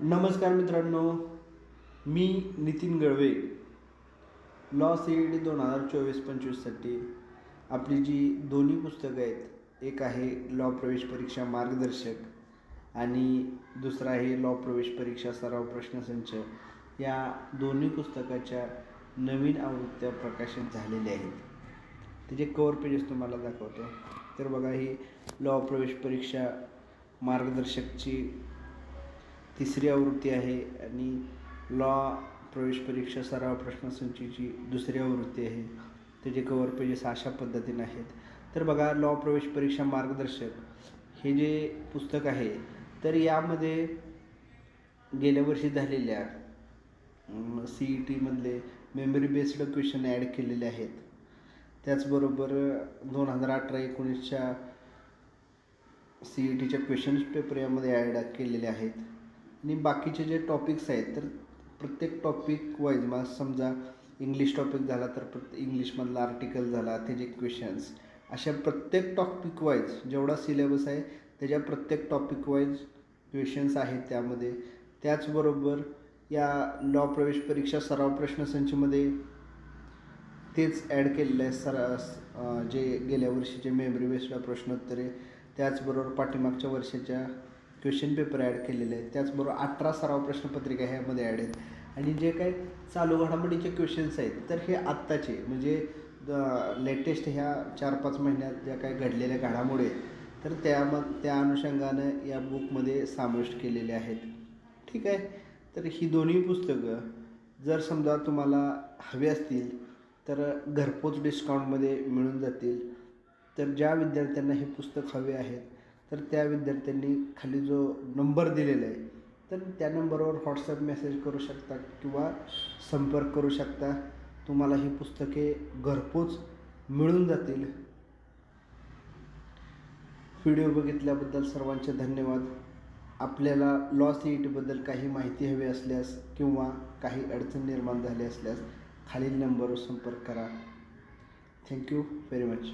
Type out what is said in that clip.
नमस्कार मित्रांनो मी Nitin Galve law C E T दोन हजार चोवीस पंचवीससाठी आपली जी दोन्ही पुस्तकं आहेत एक आहे लॉ प्रवेश परीक्षा मार्गदर्शक आणि दुसरं आहे लॉ प्रवेश परीक्षा सराव प्रश्नसंच. या दोन्ही पुस्तकाच्या नवीन आवृत्त्या प्रकाशित झालेल्या आहेत. त्याचे कवर पेजेस तुम्हाला दाखवतो. तर बघा ही लॉ प्रवेश परीक्षा मार्गदर्शकची तिसरी आवृत्ती आहे आणि लॉ प्रवेश परीक्षा सराव प्रश्नसंचीची दुसरी आवृत्ती आहे. त्याचे कवर पेजेस अशा पद्धतीने आहेत. तर बघा लॉ प्रवेश परीक्षा मार्गदर्शक हे जे पुस्तक आहे तर यामध्ये गेल्या वर्षी झालेल्या सी ई टीमधले मेमरी बेस्ड क्वेश्चन ॲड केलेले आहेत. त्याचबरोबर दोन हजार अठरा एकोणीसच्या सी ई टीच्या क्वेश्चन्स पेपर यामध्ये ॲड केलेले आहेत. आणि बाकीचे जे टॉपिक्स आहेत तर प्रत्येक टॉपिक वाईज मग समजा इंग्लिश टॉपिक झाला तर प्रत्येक इंग्लिशमधला आर्टिकल झाला त्याचे क्वेश्चन्स अशा प्रत्येक टॉपिक वाईज जेवढा सिलेबस आहे त्याच्या प्रत्येक टॉपिक वाईज क्वेश्चन्स आहेत त्यामध्ये. त्याचबरोबर या लॉ प्रवेश परीक्षा सराव प्रश्नसंचमध्ये तेच ॲड केलेलं आहे सरा जे गेल्या वर्षीचे मेमरी बेस्ड प्रश्नोत्तरे त्याचबरोबर पाठीमागच्या वर्षाच्या क्वेश्चन पेपर ॲड केलेले आहेत. त्याचबरोबर अठरा सराव प्रश्नपत्रिका ह्यामध्ये ॲड आहेत. आणि जे काही चालू घडामोडीचे क्वेश्चन्स आहेत तर हे आत्ताचे म्हणजे लेटेस्ट ह्या चार पाच महिन्यात ज्या काही घडलेल्या घडामोडी आहेत तर त्या मग त्या अनुषंगानं या बुकमध्ये समाविष्ट केलेले आहेत. ठीक आहे? तर ही दोन्ही पुस्तकं जर समजा तुम्हाला हवी असतील तर घरपोच डिस्काउंटमध्ये मिळून जातील. तर ज्या विद्यार्थ्यांना हे पुस्तक हवे आहेत तर त्या विद्यार्थ्यांनी खाली जो नंबर दिलेला आहे तर त्या नंबरवर व्हॉट्सअप मेसेज करू शकता किंवा संपर्क करू शकता. तुम्हाला ही पुस्तके घरपोच मिळून जातील. व्हिडिओ बघितल्याबद्दल सर्वांचे धन्यवाद. आपल्याला लॉ सी ई टीबद्दल काही माहिती हवी असल्यास किंवा काही अडचण निर्माण झाली असल्यास खालील नंबरवर संपर्क करा. Thank you very much